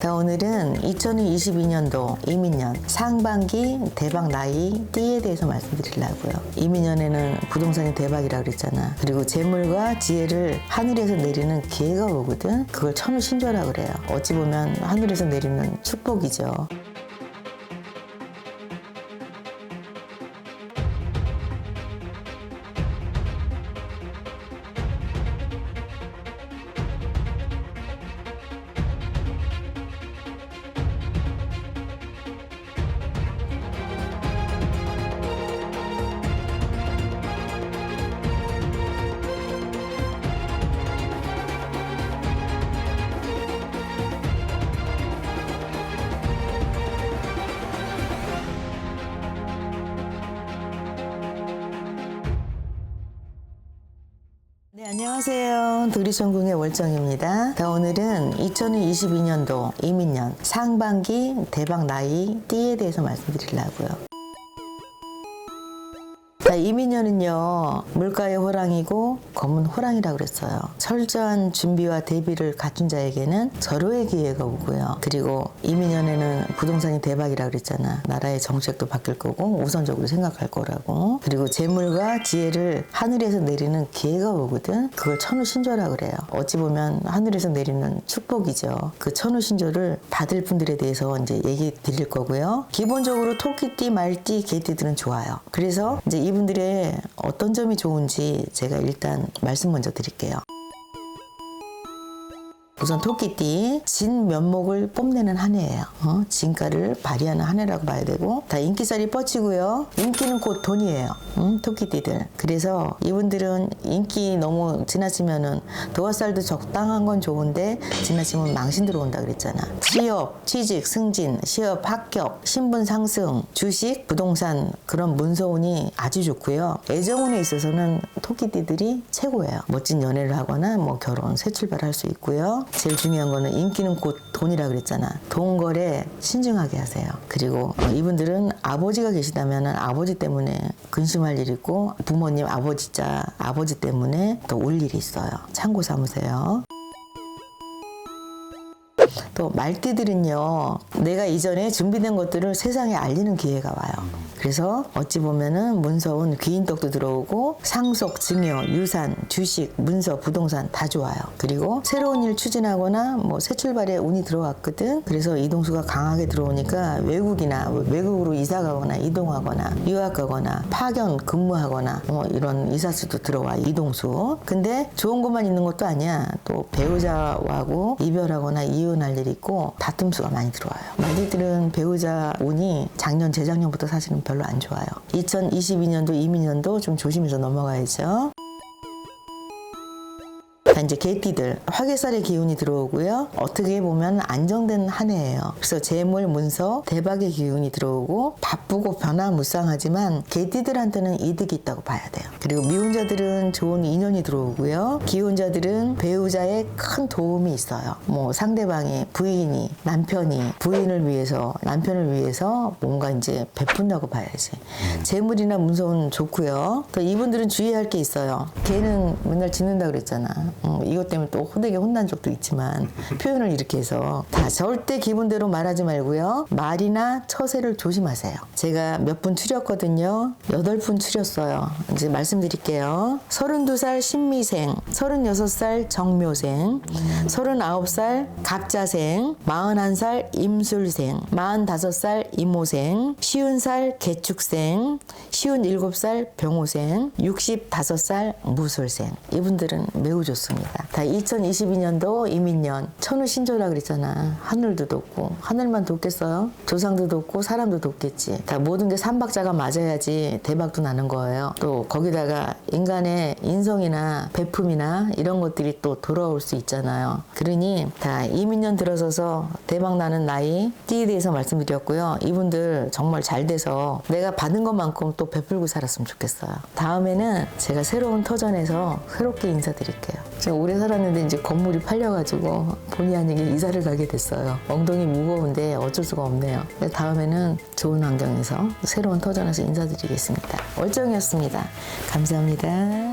자, 오늘은 2022년도 이민년 상반기 대박 나이 띠에 대해서 말씀드리려고요. 이민년에는 부동산이 대박이라고 그랬잖아. 그리고 재물과 지혜를 하늘에서 내리는 기회가 오거든. 그걸 천우신조라고 그래요. 어찌 보면 하늘에서 내리는 축복이죠. 안녕하세요. 도리천궁의 월정입니다. 자, 오늘은 2022년도 이민년 상반기 대박 나이 띠에 대해서 말씀드리려고요. 자, 이민년은요, 물가의 호랑이고 검은 호랑이라고 그랬어요. 철저한 준비와 대비를 갖춘 자에게는 절호의 기회가 오고요. 그리고 이민년에는 부동산이 대박이라고 그랬잖아. 나라의 정책도 바뀔 거고, 우선적으로 생각할 거라고. 그리고 재물과 지혜를 하늘에서 내리는 기회가 오거든. 그걸 천우신조라고 그래요. 어찌 보면 하늘에서 내리는 축복이죠. 그 천우신조를 받을 분들에 대해서 이제 얘기 드릴 거고요. 기본적으로 토끼띠, 말띠, 개띠들은 좋아요. 그래서 이제 이분 들의 어떤 점이 좋은지 제가 일단 말씀 먼저 드릴게요. 우선 토끼띠 진 면목을 뽐내는 한 해예요. 어? 진가를 발휘하는 한 해라고 봐야 되고 다 인기살이 뻗치고요. 인기는 곧 돈이에요. 음, 토끼띠들. 그래서 이분들은 인기 너무 지나치면은 도화살도 적당한 건 좋은데 지나치면 망신 들어온다 그랬잖아. 취업, 취직, 승진, 시업 합격, 신분 상승, 주식, 부동산 그런 문서운이 아주 좋고요. 애정운에 있어서는 토끼띠들이 최고예요. 멋진 연애를 하거나 뭐 결혼, 새 출발할 수 있고요. 제일 중요한 거는 인기는 곧 돈이라 그랬잖아. 돈 거래 신중하게 하세요. 그리고 어, 이분들은 아버지가 계시다면 아버지 때문에 근심할 일이 있고 부모님 아버지자 아버지 때문에 또 올 일이 있어요. 참고 삼으세요. 또 말띠들은요 내가 이전에 준비된 것들을 세상에 알리는 기회가 와요. 그래서 어찌 보면은 문서운 귀인떡도 들어오고 상속 증여 유산 주식 문서 부동산 다 좋아요. 그리고 새로운 일 추진하거나 뭐 새 출발에 운이 들어왔거든. 그래서 이동수가 강하게 들어오니까 외국이나 외국으로 이사 가거나 이동하거나 유학 가거나 파견 근무하거나 뭐 이런 이사수도 들어와 이동수. 근데 좋은 것만 있는 것도 아니야. 또 배우자하고 이별하거나 이혼할 일이 있고 다툼수가 많이 들어와요. 말들은 배우자 운이 작년 재작년부터 사실은 별로 안 좋아요. 2022년도 이민년도 좀 조심해서 넘어가야죠. 자, 이제 개띠들 화개살의 기운이 들어오고요. 어떻게 보면 안정된 한 해예요. 그래서 재물, 문서, 대박의 기운이 들어오고 바쁘고 변화무쌍하지만 개띠들한테는 이득이 있다고 봐야 돼요. 그리고 미혼자들은 좋은 인연이 들어오고요. 기혼자들은 배우자의 큰 도움이 있어요. 뭐 상대방이 부인이 남편이 부인을 위해서 남편을 위해서 뭔가 이제 베푼다고 봐야지. 재물이나 문서는 좋고요. 또 이분들은 주의할 게 있어요. 걔는 맨날 짓는다 그랬잖아. 어, 이것 때문에 또 호되게 혼난 적도 있지만 표현을 이렇게 해서 다 절대 기분대로 말하지 말고요. 말이나 처세를 조심하세요. 제가 몇 분 추렸거든요. 여덟 분 추렸어요. 이제 말씀드릴게요. 32살 신미생, 36살 정묘생, 39살 갑자생, 41살 임술생, 45살 이모생, 50살 개축생, 57살 병호생, 65살 무술생. 이분들은 매우 좋습니다. 다 2022년도 이민년 천우 신조라 그랬잖아. 하늘도 돕고 하늘만 돕겠어요? 조상도 돕고 사람도 돕겠지. 다 모든 게 삼박자가 맞아야지 대박도 나는 거예요. 또 거기다가 인간의 인성이나 베품이나 이런 것들이 또 돌아올 수 있잖아요. 그러니 다 이민년 들어서서 대박 나는 나이 띠에 대해서 말씀드렸고요. 이분들 정말 잘 돼서 내가 받은 것만큼 또 베풀고 살았으면 좋겠어요. 다음에는 제가 새로운 터전에서 새롭게 인사드릴게요. 제가 오래 살았는데 이제 건물이 팔려가지고 본의 아니게 이사를 가게 됐어요. 엉덩이 무거운데 어쩔 수가 없네요. 다음에는 좋은 환경에서 새로운 터전에서 인사드리겠습니다. 월정이었습니다. 감사합니다.